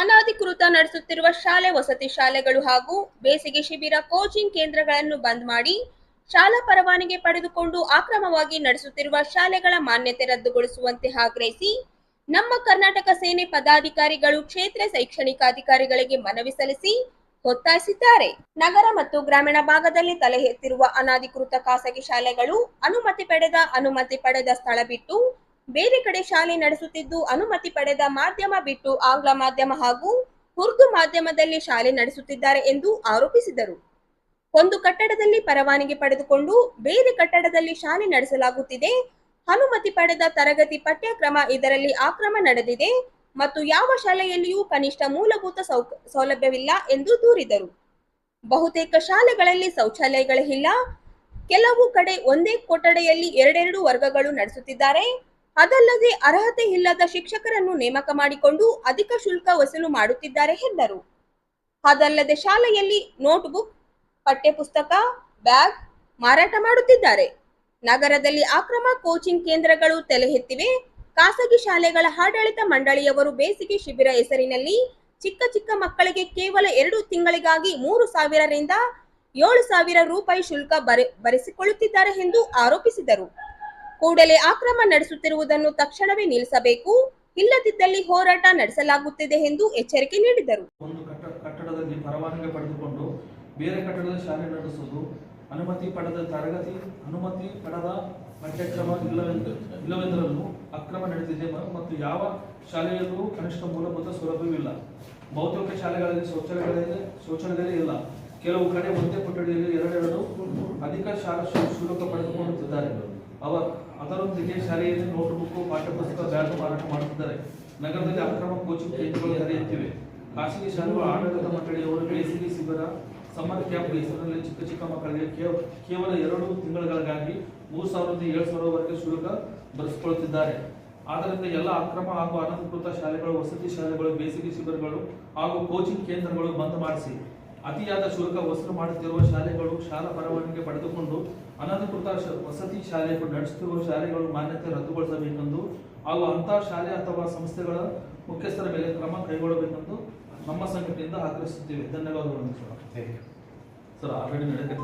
ಅನಧಿಕೃತ ನಡೆಸುತ್ತಿರುವ ಶಾಲೆ ವಸತಿ ಶಾಲೆಗಳು ಹಾಗೂ ಬೇಸಿಗೆ ಶಿಬಿರ ಕೋಚಿಂಗ್ ಕೇಂದ್ರಗಳನ್ನು ಬಂದ್ ಮಾಡಿ ಶಾಲಾ ಪರವಾನಗಿ ಪಡೆದುಕೊಂಡು ಅಕ್ರಮವಾಗಿ ನಡೆಸುತ್ತಿರುವ ಶಾಲೆಗಳ ಮಾನ್ಯತೆ ರದ್ದುಗೊಳಿಸುವಂತೆ ಆಗ್ರಹಿಸಿ ನಮ್ಮ ಕರ್ನಾಟಕ ಸೇನೆ ಪದಾಧಿಕಾರಿಗಳು, ಕ್ಷೇತ್ರ ಶೈಕ್ಷಣಿಕಾಧಿಕಾರಿಗಳಿಗೆ ಮನವಿ ಸಲ್ಲಿಸಿ ಒತ್ತಾಯಿಸಿದ್ದಾರೆ. ನಗರ ಮತ್ತು ಗ್ರಾಮೀಣ ಭಾಗದಲ್ಲಿ ತಲೆ ಎತ್ತಿರುವ ಅನಧಿಕೃತ ಖಾಸಗಿ ಶಾಲೆಗಳು ಅನುಮತಿ ಪಡೆದ ಅನುಮತಿ ಪಡೆದ ಸ್ಥಳ ಬಿಟ್ಟು ಬೇರೆ ಕಡೆ ಶಾಲೆ ನಡೆಸುತ್ತಿದ್ದು ಅನುಮತಿ ಪಡೆದ ಮಾಧ್ಯಮ ಬಿಟ್ಟು ಆಂಗ್ಲ ಮಾಧ್ಯಮ ಹಾಗೂ ಉರ್ದು ಮಾಧ್ಯಮದಲ್ಲಿ ಶಾಲೆ ನಡೆಸುತ್ತಿದ್ದಾರೆ ಎಂದು ಆರೋಪಿಸಿದರು. ಒಂದು ಕಟ್ಟಡದಲ್ಲಿ ಪರವಾನಗಿ ಪಡೆದುಕೊಂಡು ಬೇರೆ ಕಟ್ಟಡದಲ್ಲಿ ಶಾಲೆ ನಡೆಸಲಾಗುತ್ತಿದೆ. ಅನುಮತಿ ಪಡೆದ ತರಗತಿ ಪಠ್ಯಕ್ರಮ ಇದರಲ್ಲಿ ಆಕ್ರಮ ನಡೆದಿದೆ ಮತ್ತು ಯಾವ ಶಾಲೆಯಲ್ಲಿಯೂ ಕನಿಷ್ಠ ಮೂಲಭೂತ ಸೌಲಭ್ಯವಿಲ್ಲ ಎಂದು ದೂರಿದರು. ಬಹುತೇಕ ಶಾಲೆಗಳಲ್ಲಿ ಶೌಚಾಲಯಗಳಿಲ್ಲ ಕೆಲವು ಕಡೆ ಒಂದೇ ಕೊಠಡಿಯಲ್ಲಿ ಎರಡೆರಡು ವರ್ಗಗಳು ನಡೆಸುತ್ತಿದ್ದಾರೆ. ಅದಲ್ಲದೆ ಅರ್ಹತೆ ಇಲ್ಲದ ಶಿಕ್ಷಕರನ್ನು ನೇಮಕ ಮಾಡಿಕೊಂಡು ಅಧಿಕ ಶುಲ್ಕ ವಸೂಲು ಮಾಡುತ್ತಿದ್ದಾರೆ ಎಂದರು. ಅದಲ್ಲದೆ ಶಾಲೆಯಲ್ಲಿ ನೋಟ್ಬುಕ್, ಪಠ್ಯಪುಸ್ತಕ, ಬ್ಯಾಗ್ ಮಾರಾಟ ಮಾಡುತ್ತಿದ್ದಾರೆ. ನಗರದಲ್ಲಿ ಅಕ್ರಮ ಕೋಚಿಂಗ್ ಕೇಂದ್ರಗಳು ತಲೆ ಎತ್ತಿವೆ ಖಾಸಗಿ ಶಾಲೆಗಳ ಆಡಳಿತ ಮಂಡಳಿಯವರು ಬೇಸಿಗೆ ಶಿಬಿರ ಹೆಸರಿನಲ್ಲಿ ಚಿಕ್ಕ ಚಿಕ್ಕ ಮಕ್ಕಳಿಗೆ ಕೇವಲ ಎರಡು ತಿಂಗಳಿಗಾಗಿ ಮೂರು ಸಾವಿರರಿಂದ ಏಳು ಸಾವಿರ ರೂಪಾಯಿ ಶುಲ್ಕ ಬರೆ ಭರಿಸಿಕೊಳ್ಳುತ್ತಿದ್ದಾರೆ ಎಂದು ಆರೋಪಿಸಿದರು. ಕೂಡಲೇ ಆಕ್ರಮ ನಡೆಸುತ್ತಿರುವುದನ್ನು ತಕ್ಷಣವೇ ನಿಲ್ಲಿಸಬೇಕು. ಇಲ್ಲದಿದ್ದಲ್ಲಿ ಹೋರಾಟ ನಡೆಸಲಾಗುತ್ತಿದೆ ಎಂದು ಎಚ್ಚರಿಕೆ ನೀಡಿದರು. ಒಂದು ಕಟ್ಟಡ ಕಟ್ಟಡದಲ್ಲಿ ಪರವಾನಗಿ ಪಡೆದುಕೊಂಡು ಬೇರೆ ಕಟ್ಟಡದ ಶಾಲೆ ನಡೆಸುವುದು ಅನುಮತಿ ಪಡೆದ ತರಗತಿ ಅನುಮತಿ ಪಡೆದ ಪಠ್ಯಕ್ರಮ ಇಲ್ಲವೆಂದು ಇಲ್ಲವೆಂದರಲ್ಲೂ ಅಕ್ರಮ ನಡೆದಿದೆ ಮತ್ತು ಯಾವ ಶಾಲೆಯಲ್ಲೂ ಕನಿಷ್ಠ ಮೂಲಭೂತ ಸೌಲಭ್ಯವಿಲ್ಲ ಬಹುತೇಕ ಶಾಲೆಗಳಲ್ಲಿ ಶೌಚಾಲಯಗಳಿದೆ ಶೌಚಾಲಯಗಳೇ ಇಲ್ಲ. ಕೆಲವು ಕಡೆ ಒಂದೇ ಕೊಠಡಿಯಲ್ಲಿ ಎರಡೆರಡು ಅಧಿಕ ಶಾಲಾ ಶುಲ್ಕ ಪಡೆದುಕೊಳ್ಳುತ್ತಿದ್ದಾರೆ ಅವ ಅದರೊಂದಿಗೆ ಶಾಲೆಯಲ್ಲಿ ನೋಟ್ಬುಕ್ ಪಾಠ್ಯಪುಸ್ತಕ, ಬ್ಯಾಗ್ ಮಾರಾಟ ಮಾಡುತ್ತಿದ್ದಾರೆ. ನಗರದಲ್ಲಿ ಅಕ್ರಮ ಕೋಚಿಂಗ್ ಕೇಂದ್ರಗಳು ನಡೆಯುತ್ತಿವೆ ಖಾಸಗಿ ಶಾಲೆಗಳು, ಆಡಳಿತ ಮಂಡಳಿಯವರು ಬೇಸಿಗೆ ಶಿಬಿರ ಸಮ್ಮರ್ ಕ್ಯಾಂಪ್ ಹೆಸರಿನಲ್ಲಿ ಚಿಕ್ಕ ಚಿಕ್ಕ ಮಕ್ಕಳಿಗೆ ಕೇವ- ಕೇವಲ ಎರಡು ತಿಂಗಳುಗಳಿಗಾಗಿ ಮೂರು ಸಾವಿರದಿಂದ ಏಳು ಸಾವಿರವರೆಗೆ ಶುಲ್ಕ ಭರಿಸಿಕೊಳ್ಳುತ್ತಿದ್ದಾರೆ. ಆದ್ದರಿಂದ ಎಲ್ಲ ಅಕ್ರಮ ಹಾಗೂ ಅನಧಿಕೃತ ಶಾಲೆಗಳು, ವಸತಿ ಶಾಲೆಗಳು, ಬೇಸಿಗೆ ಶಿಬಿರಗಳು ಹಾಗೂ ಕೋಚಿಂಗ್ ಕೇಂದ್ರಗಳು ಬಂದ್ ಮಾಡಿಸಿ. ಅತಿಯಾದ ಶುಲ್ಕ ವಸೂಲು ಮಾಡುತ್ತಿರುವ ಶಾಲೆಗಳು ಶಾಲಾ ಪರವಾನಗಿ ಪಡೆದುಕೊಂಡು ಅನಧಿಕೃತ ವಸತಿ ಶಾಲೆಗಳು ನಡೆಸುತ್ತಿರುವ ಶಾಲೆಗಳು ಮಾನ್ಯತೆ ರದ್ದುಗೊಳಿಸಬೇಕೆಂದು ಹಾಗೂ ಅಂತಹ ಶಾಲೆ ಅಥವಾ ಸಂಸ್ಥೆಗಳ ಮುಖ್ಯಸ್ಥರ ಮೇಲೆ ಕ್ರಮ ಕೈಗೊಳ್ಳಬೇಕೆಂದು ನಮ್ಮ ಸಂಘಟನೆಯಿಂದ ಆಗ್ರಹಿಸುತ್ತೇವೆ. ಧನ್ಯವಾದಗಳು ಸರ್ ಸರ್ ಆಲ್ರೆಡಿ ನಡೆದ